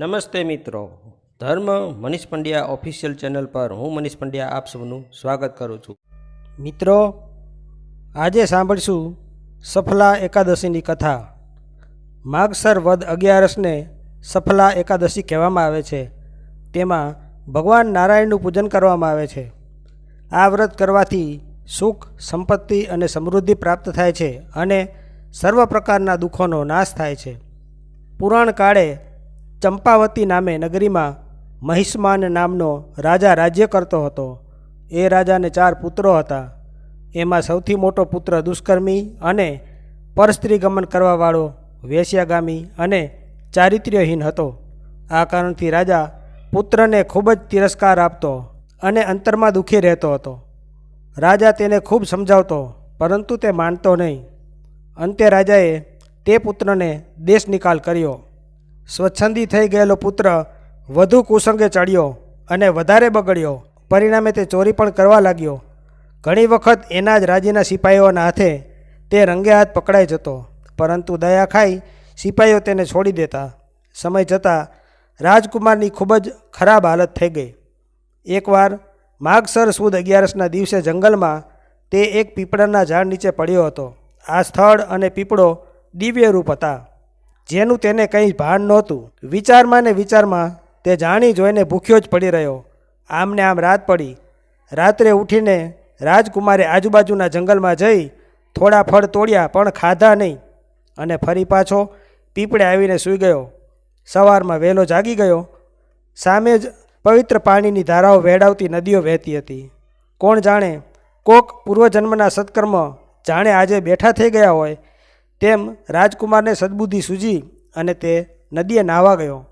નમસ્તે મિત્રો. ધર્મ મનીષ પંડ્યા ઓફિશિયલ ચેનલ પર હું મનીષ પંડ્યા આપ સૌનું સ્વાગત કરું છું. મિત્રો, આજે સાંભળશું સફલા એકાદશીની કથા. માગસર વદ અગિયારસને સફલા એકાદશી કહેવામાં આવે છે. તેમાં ભગવાન નારાયણનું પૂજન કરવામાં આવે છે. આ વ્રત કરવાથી સુખ, સંપત્તિ અને સમૃદ્ધિ પ્રાપ્ત થાય છે અને સર્વ પ્રકારના દુઃખોનો નાશ થાય છે. પુરાણ કાળે ચંપાવતી નામે નગરીમાં મહિષ્માન નામનો રાજા રાજ્ય કરતો હતો. એ રાજાને ચાર પુત્રો હતા. એમાં સૌથી મોટો પુત્ર દુષ્કર્મી અને પરસ્ત્રી ગમન કરવાવાળો વેશ્યાગામી અને ચારિત્ર્યહીન હતો. આ કારણથી રાજા પુત્રને ખૂબ જ તિરસ્કાર આપતો અને અંતરમાં દુઃખી રહેતો હતો. રાજા તેને ખૂબ સમજાવતો, પરંતુ તે માનતો નહીં. અંતે રાજાએ તે પુત્રને દેશ નિકાલ કર્યો. સ્વચ્છંદી થઈ ગયેલો પુત્ર વધુ કુસંગે ચડ્યો અને વધારે બગડ્યો. પરિણામે તે ચોરી પણ કરવા લાગ્યો. ઘણી વખત એના જ રાજ્યના સિપાહીઓના હાથે તે રંગે હાથ પકડાઈ જતો. પરંતુ દયા ખાઈ સિપાહીઓ તેને છોડી દેતા. સમય જતાં રાજકુમારની ખૂબ જ ખરાબ હાલત થઈ ગઈ. એકવાર માગસર સુદ અગિયારસના દિવસે જંગલમાં તે એક પીપળાના ઝાડ નીચે પડ્યો હતો. આ સ્થળ અને પીપળો દિવ્ય રૂપ હતા. જેનું તેને કંઈ ભાન નહોતું. વિચારમાં ને વિચારમાં તે જાણી જોઈને ભૂખ્યો જ પડી રહ્યો. આમને આમ રાત પડી. રાત્રે ઉઠીને રાજકુમારે આજુબાજુના જંગલમાં જઈ થોડા ફળ તોડ્યા પણ ખાધા નહીં અને ફરી પાછો પીપળે આવીને સૂઈ ગયો. સવારમાં વહેલો જાગી ગયો. સામે જ પવિત્ર પાણીની ધારાઓ વેડાવતી નદીઓ વહેતી હતી. કોણ જાણે કોક પૂર્વજન્મના સત્કર્મ જાણે આજે બેઠા થઈ ગયા હોય તેમ રાજકુમારને સદબુદ્ધિ સૂજી અને તે નદીએ નાહવા ગયો.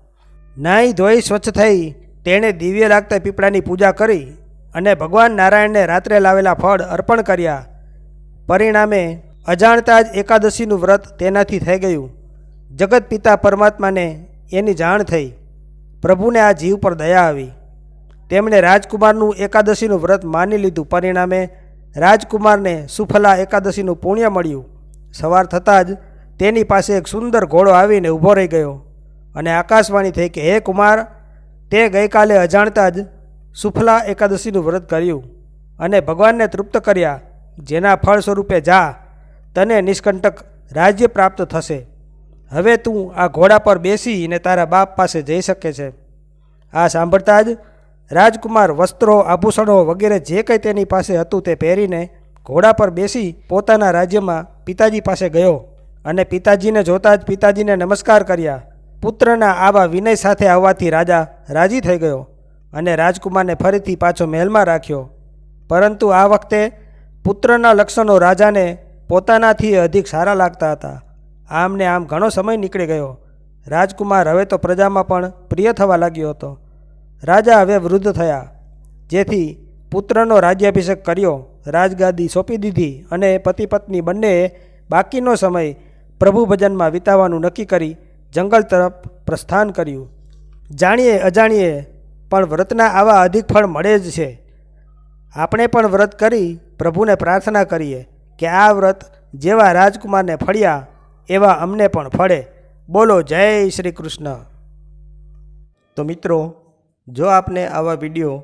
નાહી ધોઈ સ્વચ્છ થઈ તેણે દિવ્ય લાગતા પીપળાની પૂજા કરી અને ભગવાન નારાયણને રાત્રે લાવેલા ફળ અર્પણ કર્યા. પરિણામે અજાણતા જ એકાદશીનું વ્રત તેનાથી થઈ ગયું. જગત પિતા પરમાત્માને એની જાણ થઈ. પ્રભુને આ જીવ પર દયા આવી. તેમણે રાજકુમારનું એકાદશીનું વ્રત માની લીધું. પરિણામે રાજકુમારને સુફલા એકાદશીનું પુણ્ય મળ્યું. સવાર થતાં જ તેની પાસે એક સુંદર ઘોડો આવીને ઊભો રહી ગયો અને આકાશવાણી થઈ કે, હે કુમાર, તે ગઈકાલે અજાણતા જ સુફલા એકાદશીનું વ્રત કર્યું અને ભગવાનને તૃપ્ત કર્યા. જેના ફળ સ્વરૂપે જા, તને નિષ્કંટક રાજ્ય પ્રાપ્ત થશે. હવે તું આ ઘોડા પર બેસીને તારા બાપ પાસે જઈ શકે છે. આ સાંભળતા જ રાજકુમાર વસ્ત્રો, આભૂષણો વગેરે જે કંઈ તેની પાસે હતું તે પહેરીને ઘોડા પર બેસી પોતાના રાજ્યમાં પિતાજી પાસે ગયો અને પિતાજીને જોતાં જ પિતાજીને નમસ્કાર કર્યા. પુત્રના આવા વિનય સાથે આવવાથી રાજા રાજી થઈ ગયો અને રાજકુમારને ફરીથી પાછો મહેલમાં રાખ્યો. પરંતુ આ વખતે પુત્રના લક્ષણો રાજાને પોતાનાથી અધિક સારા લાગતા હતા. આમ ને આમ ઘણો સમય નીકળી ગયો. રાજકુમાર હવે તો પ્રજામાં પણ પ્રિય થવા લાગ્યો હતો. રાજા હવે વૃદ્ધ થયા, જેથી પુત્રનો રાજ્યાભિષેક કર્યો રાજગાદી સોંપી દીધી અને પતિ પત્ની બંનેએ બાકીનો સમય પ્રભુ ભજનમાં વિતાવવાનું નક્કી કરી જંગલ તરફ પ્રસ્થાન કર્યું. જાણીએ અજાણીએ પણ વ્રતના આવા અધિક ફળ મળે જ છે. આપણે પણ વ્રત કરી પ્રભુને પ્રાર્થના કરીએ કે આ વ્રત જેવા રાજકુમારને ફળ્યા એવા અમને પણ ફળે. બોલો જય શ્રી કૃષ્ણ. તો મિત્રો, જો આપને આવા વીડિયો